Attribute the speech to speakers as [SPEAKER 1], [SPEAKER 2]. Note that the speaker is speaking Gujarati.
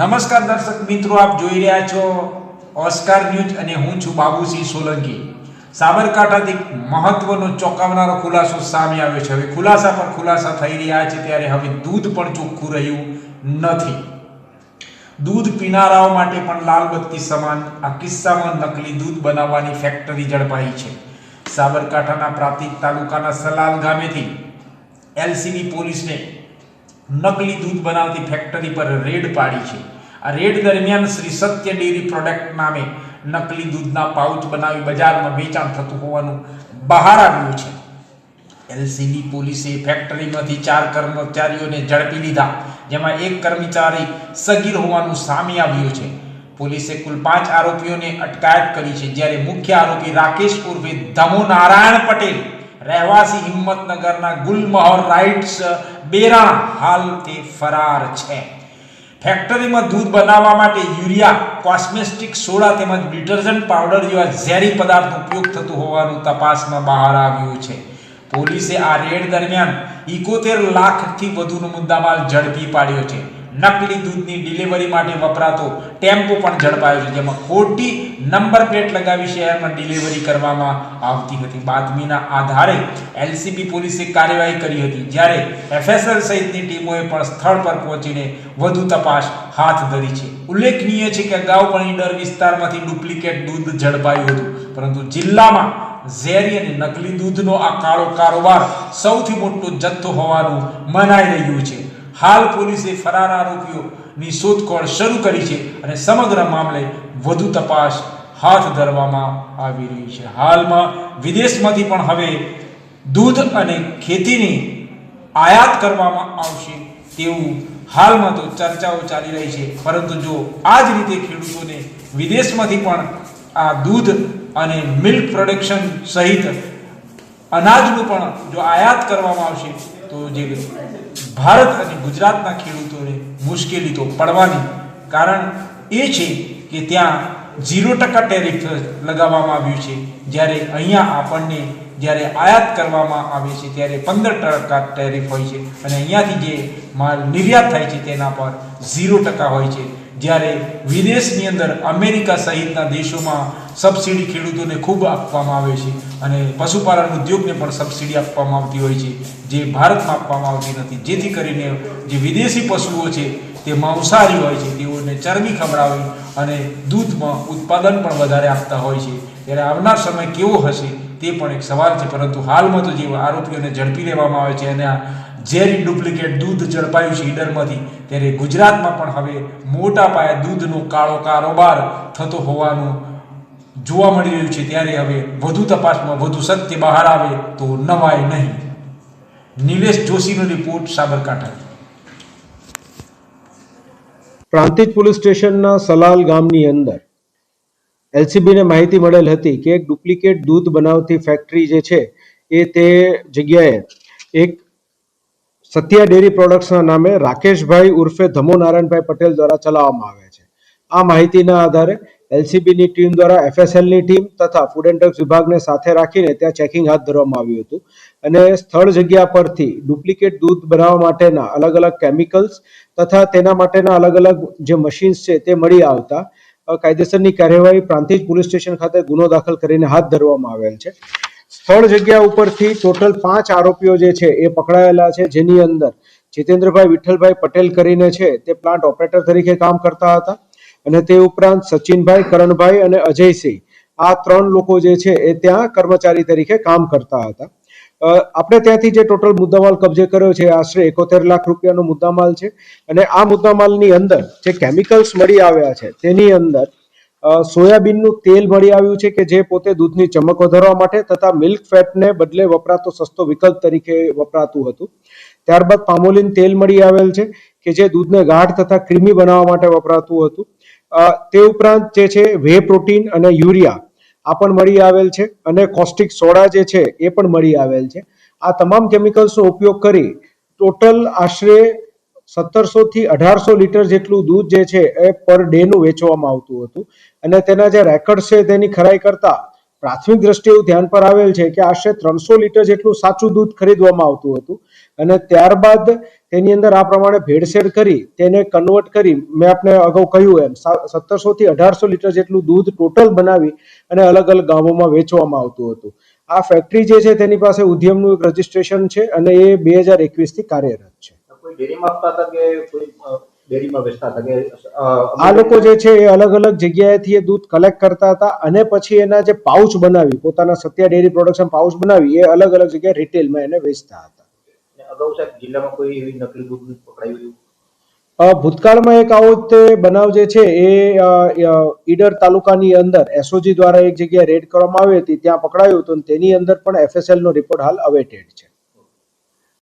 [SPEAKER 1] નમસ્કાર દર્શક મિત્રો, આપ જોઈ રહ્યા છો ઓસ્કાર ન્યૂઝ અને હું છું બાબુસિંહ સોલંકી. સાબરકાંઠાથી મહત્વનો ચોંકાવનારો ખુલાસો સામે આવ્યો છે. હવે ખુલાસા પર ખુલાસા થઈ રહ્યા છે, ત્યારે હવે દૂધ પણ ચોખ્ખું રહ્યું નથી. દૂધ પીનારાઓ માટે પણ લાલ બત્તી સમાન, આ કિસ્સામાં નકલી દૂધ બનાવવાની ફેક્ટરી ઝડપાઈ છે. સાબરકાંઠાના પ્રાંતિક તાલુકાના સલાલ ગામેથી એલસીબી પોલીસને નકલી દૂધ બનાવતી ફેક્ટરી પર રેડ પાડી છે. આ રેડ દરમિયાન શ્રી સત્ય ડેરી પ્રોડક્ટ નામે નકલી દૂધના પાઉચ બનાવી બજારમાં વેચાણ થતું હોવાનું બહાર આવ્યું છે. એલસીબી પોલીસે ફેક્ટરીમાંથી ચાર કર્મચારીઓને ઝડપી લીધા, જેમાં એક કર્મચારી સગીર હોવાનું સામે આવ્યું છે. પોલીસે કુલ પાંચ આરોપીઓને અટકાયત કરી છે, જ્યારે મુખ્ય આરોપી રાકેશ ઉર્ફે ધમો નારાયણ પટેલ રહેવાસી હિંમતનગરના ગુલમહોર રાઇટ્સ બેરા હાલ તે ફરાર છે. ફેક્ટરીમાં દૂધ બનાવવા માટે યુરિયા કોસ્મેટિક સોડા તેમજ ડિટર્જન્ટ પાવડર જેવા ઝેરી પદાર્થનો ઉપયોગ થતો હોવાનું તપાસમાં બહાર આવ્યું છે. પોલીસે આ રેડ દરમિયાન ઇકોતેર લાખથી વધુનો મુદ્દામાલ ઝડપી પાડ્યો છે. નકલી દૂધની ડિલિવરી માટે વપરાતો ટેમ્પો પણ ઝડપાયો છે. જેમાં ખોટી નંબર પ્લેટ લગાવી શહેરમાં ડિલિવરી કરવામાં આવતી હતી. બાતમીના આધારે એલસીબી પોલીસે કાર્યવાહી કરી હતી. જ્યારે એફએસએલ સહિતની ટીમોએ પણ સ્થળ પર પહોંચીને વધુ તપાસ હાથ ધરી છે. ઉલ્લેખનીય છે કે અગાઉ પણ ઈડર વિસ્તારમાંથી ડુપ્લિકેટ દૂધ ઝડપાયું હતું. પરંતુ જિલ્લામાં ઝેરી અને નકલી દૂધનો આ કાળો કારોબાર સૌથી મોટો જથ્થો હોવાનું મનાઈ રહ્યું છે. હાલ પોલીસે ફરાર આરોપીઓની શોધખોળ શરૂ કરી છે અને સમગ્ર મામલે વધુ તપાસ હાથ ધરવામાં આવી રહી છે. હાલમાં વિદેશમાંથી પણ હવે દૂધ અને ખેતીની આયાત કરવામાં આવશે તેવું હાલમાં તો ચર્ચાઓ ચાલી રહી છે. પરંતુ જો આ જ રીતે ખેડૂતોને વિદેશમાંથી પણ આ દૂધ અને મિલ્ક પ્રોડક્શન સહિત અનાજનું પણ જો આયાત કરવામાં આવશે તો જે ભારત અને ગુજરાતના ખેડૂતોને મુશ્કેલી તો પડવાની. કારણ એ છે કે ત્યાં ઝીરો ટકા ટેરિફ લગાવવામાં આવ્યું છે. જ્યારે અહીંયા આપણને જ્યારે આયાત કરવામાં આવે છે, ત્યારે પંદર ટકા ટેરિફ હોય છે. અને અહીંયાથી જે માલ નિર્યાત થાય છે, તેના પર ઝીરો ટકા હોય છે. જ્યારે વિદેશની અંદર અમેરિકા સહિતના દેશોમાં સબસિડી ખેડૂતોને ખૂબ આપવામાં આવે છે અને પશુપાલન ઉદ્યોગને પણ સબસિડી આપવામાં આવતી હોય છે, જે ભારતમાં આપવામાં આવતી નથી. જેથી કરીને જે વિદેશી પશુઓ છે, તે માંસાહારી હોય છે, તેઓને ચરબી ખવડાવી અને દૂધમાં ઉત્પાદન પણ વધારે આપતા હોય છે. ત્યારે આવનાર સમય કેવો હશે, તે પણ એક સવાલ છે. પરંતુ હાલમાં તો જે આરોપીઓને ઝડપી લેવામાં આવે છે અને ઝેરી ડુપ્લિકેટ દૂધ ઝડપાયું છે ઈડરમાંથી. ત્યારે ગુજરાતમાં પણ હવે મોટા પાયે દૂધનો કાળો કારોબાર થતો હોવાનું જોવા મળી રહ્યું છે. ત્યારે હવે વધુ તપાસમાં વધુ સત્ય બહાર આવે તો નવાય નહીં. નિલેશ જોશીનો રિપોર્ટ સાબરકાંઠા.
[SPEAKER 2] પ્રાંતિજ પોલીસ સ્ટેશનના સલાલ ગામની અંદર એલસીબીને માહિતી મળેલ હતી કે એક ડુપ્લિકેટ દૂધ બનાવતી ફેક્ટરી જે છે એ તે જગ્યાએ એક સત્યા ડેરી પ્રોડક્ટ્સના નામે રાકેશભાઈ ઉર્ફે ધમો નારાયણભાઈ પટેલ દ્વારા ચલાવવામાં આવે છે. આ માહિતીના આધારે એલસીબીની ટીમ દ્વારા એફએસએલની ટીમ તથા ફૂડ એન્ડ ડ્રગ્સ વિભાગને સાથે રાખીને ત્યાં ચેકિંગ હાથ ધરવામાં આવ્યું હતું. અને સ્થળ જગ્યા પરથી ડુપ્લિકેટ દૂધ બનાવવા માટેના અલગ અલગ કેમિકલ્સ તથા તેના માટેના અલગ અલગ જે મશીન્સ છે તે મળી આવતા કાયદેસરની કાર્યવાહી પ્રાંતિજ પોલીસ સ્ટેશન ખાતે ગુનો દાખલ કરીને હાથ ધરવામાં આવેલ છે. સ્થળ જગ્યા ઉપરથી ટોટલ પાંચ આરોપીઓ જે છે એ પકડાયેલા છે, જેની અંદર જીતેન્દ્રભાઈ વિઠ્ઠલભાઈ પટેલ કરીને છે, તે પ્લાન્ટ ઓપરેટર તરીકે કામ કરતા હતા. અને તે ઉપરાંત સચિનભાઈ, કરણભાઈ અને અજયસિંહ, આ ત્રણ લોકો જે છે એ ત્યાં કર્મચારી તરીકે કામ કરતા હતા. આપણે ત્યાંથી જે ટોટલ મુદ્દામાલ કબજે કર્યો છે આશરે એકોતેર લાખ રૂપિયાનો મુદ્દામાલ છે. અને આ મુદ્દામાલની અંદર જે કેમિકલ્સ મળી આવ્યા છે, તેની અંદર સોયાબીનનું તેલ મળી આવ્યું છે કે જે પોતે દૂધની ચમક વધારવા માટે તથા મિલ્ક ફેટને બદલે વપરાતો સસ્તો વિકલ્પ તરીકે વપરાતું હતું. ત્યારબાદ પામોલિન તેલ મળી આવેલ છે કે જે દૂધને ગાઢ તથા ક્રીમી બનાવવા માટે વપરાતું હતું. તે ઉપરાંત જે છે વે પ્રોટીન અને યુરિયા આ પણ મળી આવેલ છે અને કોસ્ટિક સોડા જે છે એ પણ મળી આવેલ છે. આ તમામ કેમિકલ્સનો ઉપયોગ કરી ટોટલ આશરે સત્તરસો થી અઢારસો લીટર જેટલું દૂધ જે છે એ પર ડે નું વેચવામાં આવતું હતું. અને તેના જે રેકર્ડ છે તેની ખરાઈ કરતા પ્રાથમિક દ્રષ્ટિએ એવું ધ્યાન પર આવેલ છે કે આશરે ત્રણસો લીટર જેટલું સાચું દૂધ ખરીદવામાં આવતું હતું. અને ત્યારબાદ તેની અંદર આ પ્રમાણે ભેળસેળ કરી તેને કન્વર્ટ કરી મેં આપને અગાઉ કહ્યું એમ સત્તરસો થી અઢારસો લીટર જેટલું દૂધ ટોટલ બનાવી અને અલગ અલગ ગામોમાં વેચવામાં આવતું હતું. આ ફેક્ટરી જે છે તેની પાસે ઉદ્યમનું એક રજીસ્ટ્રેશન છે અને એ બે હજાર એકવીસથી કાર્યરત છે.
[SPEAKER 3] ડેરીમાં આપતા હતા કે કોઈ ડેરીમાં વેચતા હતા કે
[SPEAKER 2] આ લોકો જે છે એ અલગ અલગ જગ્યાએથી એ દૂધ કલેક્ટ કરતા હતા અને પછી એના જે પાઉચ બનાવી પોતાના સત્યા ડેરી પ્રોડક્શન પાઉચ બનાવી એ અલગ અલગ જગ્યાએ રિટેલમાં એને વેચતા હતા.
[SPEAKER 3] અગાઉ સાહેબ જિલ્લામાં કોઈ એવી નકલી દૂધ પકડાયું
[SPEAKER 2] ભૂતકાળમાં એક આવો તે બનાવ જે છે એ ઈડર તાલુકાની અંદર એસઓજી દ્વારા એક જગ્યાએ રેડ કરવામાં આવી હતી ત્યાં પકડાયું હતું અને તેની અંદર પણ એફએસએલ નો રિપોર્ટ હાલ અવેટેડ છે.